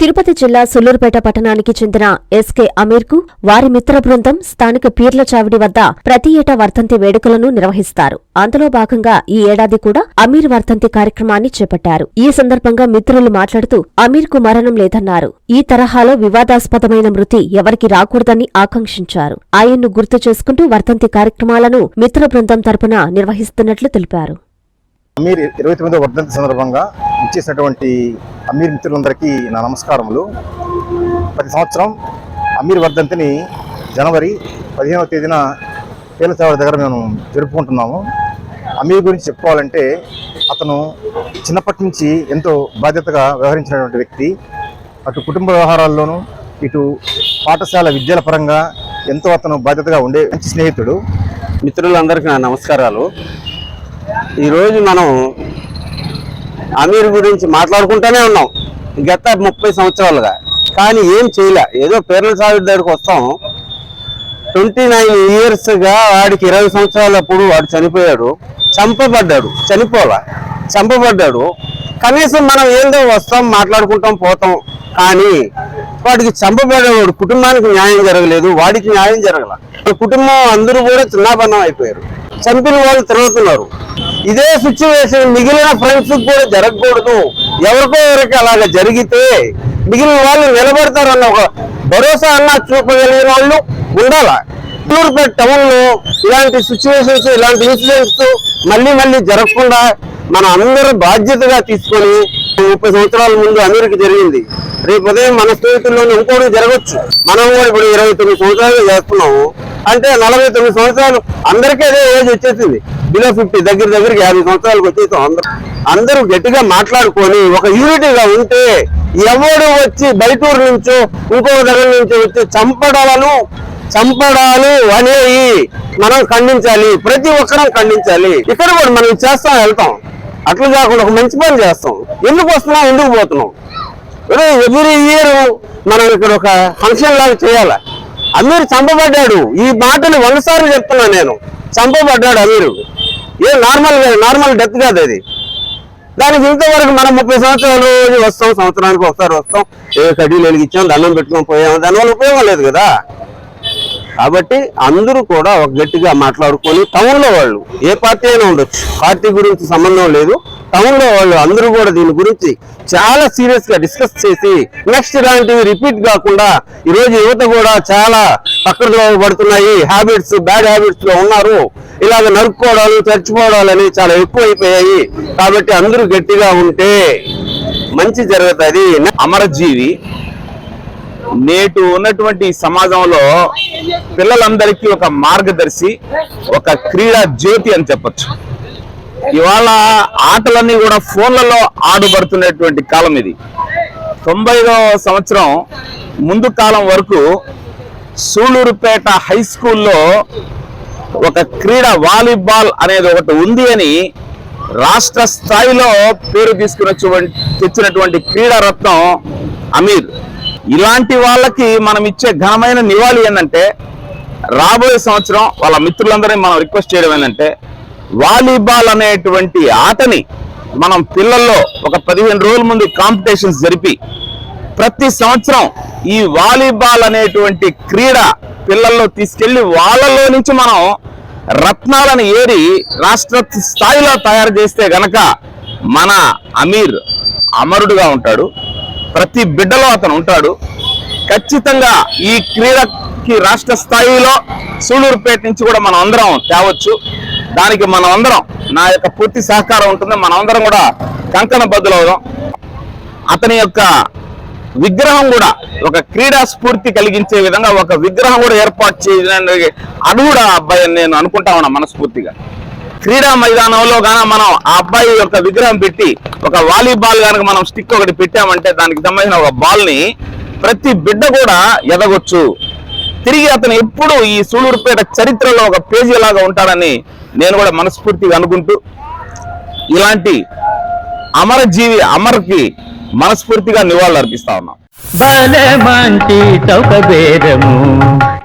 తిరుపతి జిల్లా సుల్లూరుపేట పట్టణానికి చెందిన ఎస్కే అమీర్కు వారి మిత్ర బృందం స్థానిక పీర్ల చావిడి వద్ద ప్రతి ఏటా వర్ధంతి వేడుకలను నిర్వహిస్తారు. అందులో భాగంగా ఈ ఏడాది కూడా అమీర్ వర్ధంతి కార్యక్రమాన్ని చేపట్టారు. ఈ సందర్భంగా మిత్రులు మాట్లాడుతూ అమీర్కు మరణం లేదన్నారు. ఈ తరహాలో వివాదాస్పదమైన మృతి ఎవరికి రాకూడదని ఆకాంక్షించారు. ఆయన్ను గుర్తు చేసుకుంటూ వర్ధంతి కార్యక్రమాలను మిత్ర బృందం తరపున నిర్వహిస్తున్నట్లు తెలిపారు. అమీర్ ఇరవై తొమ్మిదో వర్ధంతి సందర్భంగా ఇచ్చేసినటువంటి అమీర్ మిత్రులందరికీ నా నమస్కారములు. ప్రతి సంవత్సరం అమీర్ వర్ధంతిని జనవరి పదిహేనవ తేదీన తేలచావడి దగ్గర మేము జరుపుకుంటున్నాము. అమీర్ గురించి చెప్పుకోవాలంటే అతను చిన్నప్పటి నుంచి ఎంతో బాధ్యతగా వ్యవహరించినటువంటి వ్యక్తి. అటు కుటుంబ వ్యవహారాల్లోనూ ఇటు పాఠశాల విద్యల పరంగా ఎంతో అతను బాధ్యతగా ఉండే మంచి స్నేహితుడు. మిత్రులందరికీ నా నమస్కారాలు. ఈరోజు మనం అమీర్ గురించి మాట్లాడుకుంటూనే ఉన్నాం. గత ముప్పై సంవత్సరాలుగా. కానీ ఏం చేయలే. ఏదో పేర్ల సాగు దగ్గరికి వస్తాం. ట్వంటీ నైన్ ఇయర్స్గా వాడికి ఇరవై సంవత్సరాలప్పుడు వాడు చనిపోయాడు. చంపబడ్డాడు. చనిపోలా చంపబడ్డాడు. కనీసం మనం ఏందో వస్తాం మాట్లాడుకుంటాం పోతాం. కానీ వాడికి చంపబడేవాడు కుటుంబానికి న్యాయం జరగలేదు. వాడికి న్యాయం జరగల. కుటుంబం అందరూ కూడా చిన్నాభన్నం అయిపోయారు. చంపిన వాళ్ళు తిరుగుతున్నారు. ఇదే సిచ్యువేషన్ మిగిలిన ఫ్రెండ్స్ కూడా జరగకూడదు. ఎవరికో ఎవరికి అలాగ జరిగితే మిగిలిన వాళ్ళు నిలబడతారన్న ఒక భరోసా అన్న చూపగలిగిన వాళ్ళు ఉండాల? చిత్తూరుపేట టౌన్లో ఇలాంటి సిచ్యువేషన్స్ ఇలాంటి ఇన్సిడెంట్స్ మళ్ళీ మళ్ళీ జరగకుండా మన అందరూ బాధ్యతగా తీసుకొని ముప్పై సంవత్సరాల ముందు అందరికి జరిగింది. రేపు ఉదయం మన స్నేహితుల్లోనే ఇంకోటి జరగచ్చు. మనం కూడా ఇప్పుడు ఇరవై తొమ్మిది సంవత్సరాలు చేస్తున్నాము. అంటే నలభై తొమ్మిది సంవత్సరాలు అందరికీ అదే ఏజ్ వచ్చేసింది. బిలో ఫిఫ్టీ దగ్గర దగ్గరికి యాభై సంవత్సరాలకు వచ్చేసాం అందరూ. అందరూ గట్టిగా మాట్లాడుకొని ఒక యూనిటీగా ఉంటే ఎవడు వచ్చి బయటూరు నుంచో ఇంకో దగ్గర నుంచో వచ్చి చంపడాలను చంపడాలు అనేవి మనం ఖండించాలి ప్రతి ఒక్కరం ఖండించాలి. ఇక్కడ కూడా మనం చేస్తాం వెళ్తాం. అట్లా కాకుండా ఒక మంచి పని చేస్తాం. ఎందుకు వస్తున్నాం? ఎందుకు పోతున్నాం? ఎవ్రీ ఇయర్ మనం ఇక్కడ ఒక ఫంక్షన్ లాగా చేయాలి? అమీర్ చంపబడ్డాడు. ఈ మాటలు వందసార్లు చెప్తున్నా నేను. చంపబడ్డాడు అమీరు. ఏ నార్మల్ నార్మల్ డెత్ కాదు అది. దానికి ఇంతవరకు మనం ముప్పై సంవత్సరాలు వస్తాం సంవత్సరానికి ఒకసారి వస్తాం. ఏ కడ్డీలు వెలిగించాం దండం పెట్టుకొని పోయాం. దానివల్ల ఉపయోగం లేదు కదా. కాబట్టి అందరూ కూడా ఒక గట్టిగా మాట్లాడుకొని టౌన్లో వాళ్ళు ఏ పార్టీ అయినా ఉండొచ్చు. పార్టీ గురించి సంబంధం లేదు. టౌన్లో వాళ్ళు అందరూ కూడా దీని గురించి చాలా సీరియస్గా డిస్కస్ చేసి నెక్స్ట్ ఇలాంటివి రిపీట్ కాకుండా ఈరోజు యువత కూడా చాలా పక్కలో పడుతున్నాయి. హ్యాబిట్స్ బ్యాడ్ హ్యాబిట్స్లో ఉన్నారు. ఇలాగ నరుక్కోవడాలు చచ్చిపోవడాలు అనేవి చాలా ఎక్కువ అయిపోయాయి కాబట్టి అందరూ గట్టిగా ఉంటే మంచి జరుగుతుంది. అమరజీవి నేటు ఉన్నటువంటి సమాజంలో పిల్లలందరికీ ఒక మార్గదర్శి ఒక క్రీడా జ్యోతి అని చెప్పొచ్చు. ఇవాళ ఆటలన్నీ కూడా ఫోన్లలో ఆడుబడుతున్నటువంటి కాలం ఇది. తొంభైదో సంవత్సరం ముందు కాలం వరకు సూళూరుపేట హై స్కూల్లో ఒక క్రీడ వాలీబాల్ అనేది ఒకటి ఉంది అని రాష్ట్ర స్థాయిలో పేరు తీసుకుని వచ్చి- తెచ్చినటువంటి క్రీడారత్నం అమీర్. ఇలాంటి వాళ్ళకి మనం ఇచ్చే ఘనమైన నివాళి ఏంటంటే రాబోయే సంవత్సరం వాళ్ళ మిత్రులందరినీ మనం రిక్వెస్ట్ చేయడం ఏంటంటే వాలీబాల్ అనేటువంటి ఆటని మనం పిల్లల్లో ఒక పదిహేను రోజుల ముందు కాంపిటీషన్స్ జరిపి ప్రతి సంవత్సరం ఈ వాలీబాల్ అనేటువంటి క్రీడ పిల్లల్లో తీసుకెళ్ళి వాళ్ళలో నుంచి మనం రత్నాలను ఏరి రాష్ట్ర స్థాయిలో తయారు చేస్తే గనక మన అమీర్ అమరుడుగా ఉంటాడు. ప్రతి బిడ్డలో అతను ఉంటాడు. ఖచ్చితంగా ఈ క్రీడకి రాష్ట్ర స్థాయిలో సూళూరుపేట నుంచి కూడా మనం అందరం తేవచ్చు. దానికి మనం అందరం నా యొక్క పూర్తి సహకారం ఉంటుంది. మనం అందరం కూడా కంకణ బద్దులవుదాం అతని యొక్క విగ్రహం కూడా ఒక క్రీడా స్ఫూర్తి కలిగించే విధంగా ఒక విగ్రహం కూడా ఏర్పాటు చేయడానికి అది కూడా అబ్బాయి నేను అనుకుంటా ఉన్నా మనస్ఫూర్తిగా. క్రీడా మైదానంలో గాన మనం ఆ అబ్బాయి యొక్క విగ్రహం పెట్టి ఒక వాలీబాల్ కనుక మనం స్టిక్ ఒకటి పెట్టామంటే దానికి సంబంధించిన ఒక బాల్ని ప్రతి బిడ్డ కూడా ఎదగొచ్చు. తిరిగి అతను ఎప్పుడు ఈ సూళూరుపేట చరిత్రలో ఒక పేజీ లాగా ఉంటాడని నేను కూడా మనస్ఫూర్తిగా అనుకుంటూ ఇలాంటి అమరజీవి అమర్కి మనస్ఫూర్తిగా నివాళులు అర్పిస్తా ఉన్నాం భలే చౌక బేరము.